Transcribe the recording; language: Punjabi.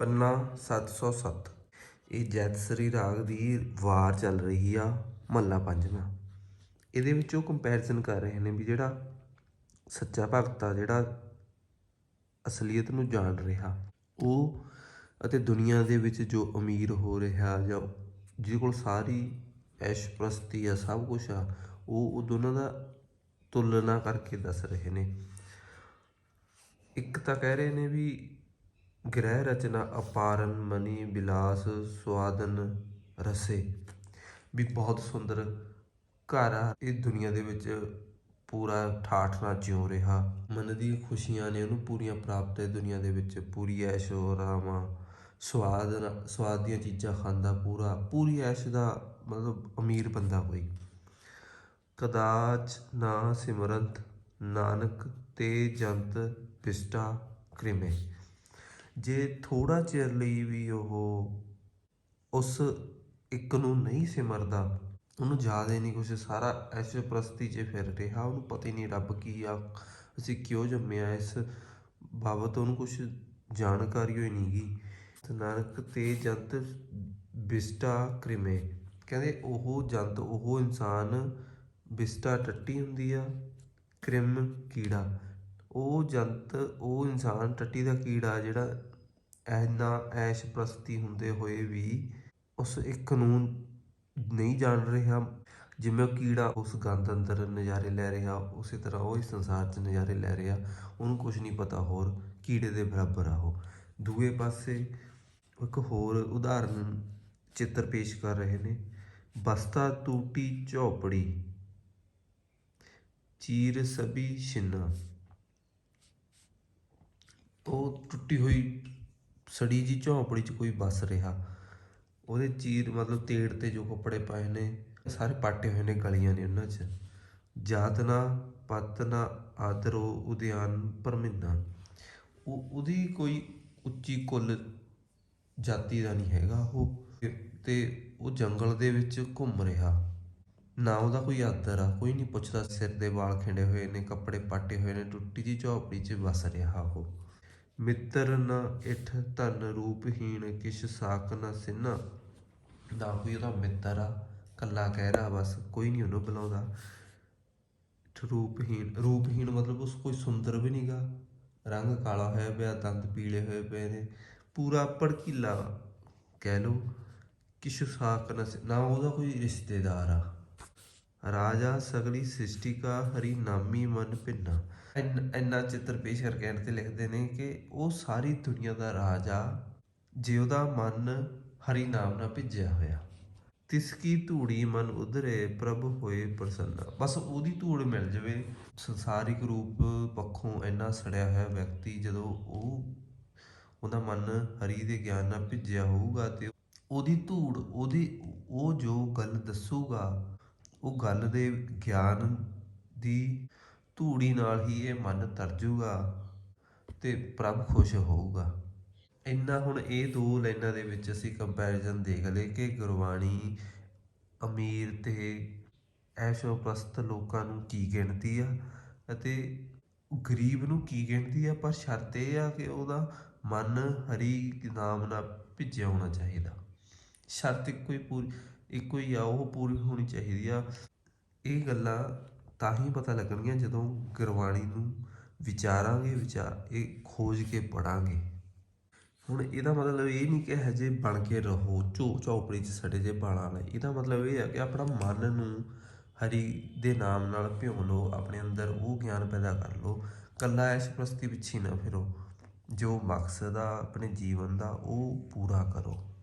ਪੰਨਾ 707 ਇਹ ਜੈਤਸਰੀ ਰਾਗ ਦੀ ਵਾਰ ਚੱਲ ਰਹੀ ਆ ਮਹੱਲਾ ਪੰਜਵਾਂ। ਇਹਦੇ ਵਿੱਚ ਉਹ ਕੰਪੈਰੀਜ਼ਨ ਕਰ ਰਹੇ ਨੇ ਵੀ ਜਿਹੜਾ ਸੱਚਾ ਭਗਤ ਆ, ਜਿਹੜਾ ਅਸਲੀਅਤ ਨੂੰ ਜਾਣ ਰਿਹਾ, ਉਹ ਅਤੇ ਦੁਨੀਆ ਦੇ ਵਿੱਚ ਜੋ ਅਮੀਰ ਹੋ ਰਿਹਾ ਜਾਂ ਜਿਹਦੇ ਕੋਲ ਸਾਰੀ ਐਸ਼ਪ੍ਰਸਤੀ ਆ, ਸਭ ਕੁਝ ਆ, ਉਹ ਉਹ ਦੋਨਾਂ ਦਾ ਤੁਲਨਾ ਕਰਕੇ ਦੱਸ ਰਹੇ ਨੇ। ਇੱਕ ਤਾਂ ਕਹਿ ਰਹੇ ਨੇ ਵੀ ਗ੍ਰਹਿ ਰਚਨਾ ਅਪਾਰਨ, ਮਨੀ, ਬਿਲਾਸ, ਸੁਆਦਨ, ਰਸੇ। ਵੀ ਬਹੁਤ ਸੁੰਦਰ ਘਰ ਆ। ਇਹ ਦੁਨੀਆ ਦੇ ਵਿੱਚ ਪੂਰਾ ਠਾਠ ਨਾਲ ਜਿਉ ਰਿਹਾ। ਮਨ ਦੀਆਂ ਖੁਸ਼ੀਆਂ ਨੇ ਉਹਨੂੰ ਪੂਰੀਆਂ ਪ੍ਰਾਪਤ ਹੈ ਦੁਨੀਆ ਦੇ ਵਿੱਚ। ਪੂਰੀ ਐਸ਼ੋ ਆਰਾਮ ਸਵਾਦ ਨਾਲ- ਸਵਾਦ ਦੀਆਂ ਚੀਜ਼ਾਂ ਖਾਂਦਾ ਪੂਰਾ। ਪੂਰੀ ਐਸ਼ ਦਾ ਮਤਲਬ ਅਮੀਰ ਬੰਦਾ ਕੋਈ। ਕਦਾਚ ਨਾ ਸਿਮਰੰਤ, ਨਾਨਕ ਤੇ ਜੰਤ ਪਿਸਟਾ ਕ੍ਰਿਮੇ। ਜੇ ਥੋੜਾ ਚਿਰ ਲਈ ਵੀ ਉਹ ਉਸ ਇੱਕ ਨੂੰ ਨਹੀਂ ਸਿਮਰਦਾ, ਉਹਨੂੰ ਯਾਦ ਹੀ ਨਹੀਂ ਕੁਛ, ਸਾਰਾ ਐਸ਼ ਪ੍ਰਸਤੀ 'ਚ ਫਿਰ ਰਿਹਾ, ਉਹਨੂੰ ਪਤਾ ਹੀ ਨਹੀਂ ਰੱਬ ਕੀ ਆ, ਅਸੀਂ ਕਿਉਂ ਜੰਮਿਆ ਇਸ ਬਾਬਤ ਉਹਨੂੰ ਕੁਛ ਜਾਣਕਾਰੀ ਹੋਈ ਨਹੀਂਗੀ ਤੇ ਨਾਨਕ ਤੇ ਜੰਤ ਬਿਸਟਾ ਕ੍ਰਿਮੇ, ਕਹਿੰਦੇ ਉਹ ਜੰਤ, ਉਹ ਇਨਸਾਨ ਬਿਸਟਾ ਟੱਟੀ ਹੁੰਦੀ ਆ, ਕ੍ਰਿਮ ਕੀੜਾ। ਉਹ ਜੰਤ, ਉਹ ਇਨਸਾਨ ਟੱਟੀ ਦਾ ਕੀੜਾ ਜਿਹੜਾ ਐਨਾ ਐਸ਼ ਪ੍ਰਸਤੀ ਹੁੰਦੇ ਹੋਏ ਵੀ ਉਸ ਇੱਕ ਨੂੰ ਨਹੀਂ ਜਾਣ ਰਿਹਾ, ਜਿਵੇਂ ਉਹ ਕੀੜਾ ਉਸ ਗੰਦ ਅੰਦਰ ਨਜ਼ਾਰੇ ਲੈ ਰਿਹਾ, ਉਸੇ ਤਰ੍ਹਾਂ ਉਹ ਇਸ ਸੰਸਾਰ 'ਚ ਨਜ਼ਾਰੇ ਲੈ ਰਿਹਾ, ਉਹਨੂੰ ਕੁਝ ਨਹੀਂ ਪਤਾ ਹੋਰ ਕੀੜੇ ਦੇ ਬਰਾਬਰ ਆ ਉਹ। ਦੂਏ ਪਾਸੇ ਇੱਕ ਹੋਰ ਉਦਾਹਰਨ ਚਿੱਤਰ ਪੇਸ਼ ਕਰ ਰਹੇ ਨੇ। ਬਸਤਾ ਟੂਟੀ ਝੋਪੜੀ, ਚੀਰ ਸਭੀ ਛਿੰਨਾ। ਉਹ ਟੁੱਟੀ ਹੋਈ ਸੜੀ ਜੀ ਝੌਂਪੜੀ 'ਚ ਕੋਈ ਵੱਸ ਰਿਹਾ। ਉਹਦੇ ਚੀਰ ਮਤਲਬ ਤੇੜ ਤੇ ਜੋ ਕੱਪੜੇ ਪਾਏ ਨੇ, ਸਾਰੇ ਪਾਟੇ ਹੋਏ ਨੇ ਗਲੀਆਂ ਨੇ ਉਹਨਾਂ 'ਚ। ਜਾਤ ਨਾ ਪਤ ਨਾ ਆਦਰੋ ਉਦਿਆਨ ਪਰਮਿੰਨਾ। ਉਹ ਉਹਦੀ ਕੋਈ ਉੱਚੀ ਕੁੱਲ ਜਾਤੀ ਦਾ ਨਹੀਂ ਹੈਗਾ ਉਹ। ਤੇ ਉਹ ਜੰਗਲ ਦੇ ਵਿੱਚ ਘੁੰਮ ਰਿਹਾ। ਨਾ ਉਹਦਾ ਕੋਈ ਆਦਰ ਆ, ਕੋਈ ਨਹੀਂ ਪੁੱਛਦਾ, ਸਿਰ ਦੇ ਵਾਲ ਖਿੰਡੇ ਹੋਏ ਨੇ, ਕੱਪੜੇ ਪਾਟੇ ਹੋਏ ਨੇ, ਟੁੱਟੀ ਜੀ ਝੋਪੜੀ 'ਚ ਵਸ ਰਿਹਾ ਉਹ। ਮਿੱਤਰ ਨ ਇਠ ਧਨ ਰੂਪਹੀਣ ਕਿਛ ਸਾਕ ਨ ਸਿੰਨਾ। ਨਾ ਕੋਈ ਉਹਦਾ ਮਿੱਤਰ ਆ, ਕੱਲਾ ਕਹਿ ਰਿਹਾ ਬਸ, ਕੋਈ ਨਹੀਂ ਉਹਨੂੰ ਬੁਲਾਉਂਦਾ। ਰੂਪਹੀਣ ਰੂਪਹੀਣ ਮਤਲਬ ਉਸ ਕੋਈ ਸੁੰਦਰ ਵੀ ਨਹੀਂਗਾ ਰੰਗ ਕਾਲਾ ਹੋਇਆ ਪਿਆ, ਦੰਦ ਪੀਲੇ ਹੋਏ ਪਏ ਨੇ, ਪੂਰਾ ਭੜਕੀਲਾ ਕਹਿ ਲੋ ਕਿਛ ਸਾਕ ਨ ਨਾ ਉਹਦਾ ਕੋਈ ਰਿਸ਼ਤੇਦਾਰ ਆ। ਰਾਜਾ ਸਗਲੀ ਸ੍ਰਿਸ਼ਟੀ ਕਾ ਹਰੀ ਨਾਮੀ ਮਨ ਭਿੰਨਾ। ਇੰਨ- ਇੰਨਾ ਚਿੱਤਰ ਪੇਸ਼ ਕਰਕੇ end ਤੇ ਲਿਖਦੇ ਨੇ ਕਿ ਉਹ ਸਾਰੀ ਦੁਨੀਆ ਦਾ ਰਾਜਾ, ਜੇ ਉਹਦਾ ਮਨ ਹਰੀ ਨਾਮ ਨਾਲ ਭਿੱਜਿਆ ਹੋਇਆ। ਤਿਸ ਕੀ ਧੂੜੀ ਮਨ ਉਧਰੇ ਪ੍ਰਭ ਹੋਏ ਪ੍ਰਸੰਨਾ। ਬਸ ਉਹਦੀ ਧੂੜ ਮਿਲ ਜਾਵੇ। ਸੰਸਾਰਿਕ ਰੂਪ ਪੱਖੋਂ ਇੰਨਾ ਸੜਿਆ ਹੋਇਆ ਵਿਅਕਤੀ ਜਦੋਂ ਉਹ, ਉਹਦਾ ਮਨ ਹਰੀ ਦੇ ਗਿਆਨ ਨਾਲ ਭਿੱਜਿਆ ਹੋਊਗਾ ਤੇ ਉਹਦੀ ਧੂੜ, ਉਹਦੀ, ਉਹ ਜੋ ਗੱਲ ਦੱਸੂਗਾ ਉਹ ਗੱਲ ਦੇ ਗਿਆਨ ਦੀ ਧੂੜੀ ਨਾਲ ਹੀ ਇਹ ਮਨ ਤਰਜੂਗਾ ਤੇ ਪ੍ਰਭ ਖੁਸ਼ ਹੋਊਗਾ। ਇੰਨਾ ਹੁਣ ਇਹ ਦੋ ਲਾਈਨਾਂ ਦੇ ਵਿੱਚ ਅਸੀਂ ਕੰਪੈਰੀਜ਼ਨ ਦੇਖ ਲਏ ਕਿ ਗੁਰਬਾਣੀ ਅਮੀਰ ਤੇ ਐਸ਼ੋਪ੍ਰਸਤ ਲੋਕਾਂ ਨੂੰ ਕੀ ਗਿਣਦੀ ਆ ਅਤੇ ਗਰੀਬ ਨੂੰ ਕੀ ਗਿਣਦੀ ਆ, ਪਰ ਸ਼ਰਤ ਇਹ ਆ ਕਿ ਉਹਦਾ ਮਨ ਹਰੀ ਨਾਮ ਨਾਲ ਭਿੱਜਿਆ ਹੋਣਾ ਚਾਹੀਦਾ। ਸ਼ਰਤ ਇੱਕੋ ਹੀ ਪੂਰੀ ਇੱਕੋ ਹੀ ਆ, ਉਹ ਪੂਰੀ ਹੋਣੀ ਚਾਹੀਦੀ ਆ। ਇਹ ਗੱਲਾਂ ਤਾਂ ਹੀ ਪਤਾ ਲੱਗਣਗੀਆਂ ਜਦੋਂ ਗੁਰਬਾਣੀ ਨੂੰ ਵਿਚਾਰਾਂਗੇ ਵਿਚਾਰ ਇਹ ਖੋਜ ਕੇ ਪੜਾਂਗੇ। ਹੁਣ ਇਹਦਾ ਮਤਲਬ ਇਹ ਨਹੀਂ ਕਿ ਹਜੇ ਬਣ ਕੇ ਰਹੋ, ਝੋ ਝੌਪੜੀ 'ਚ ਸੜੇ ਜੇ ਬਾਲਾਂ ਵਾਲੇ ਇਹਦਾ ਮਤਲਬ ਇਹ ਹੈ ਕਿ ਆਪਣਾ ਮਨ ਨੂੰ ਹਰੀ ਦੇ ਨਾਮ ਨਾਲ ਭਿਉਂ ਲਓ, ਆਪਣੇ ਅੰਦਰ ਉਹ ਗਿਆਨ ਪੈਦਾ ਕਰ ਲਓ। ਕੱਲਾ ਇਸ ਪ੍ਰਸਤੀ ਪਿੱਛੇ ਨਾ ਫਿਰੋ। ਜੋ ਮਕਸਦ ਆ ਆਪਣੇ ਜੀਵਨ ਦਾ, ਉਹ ਪੂਰਾ ਕਰੋ।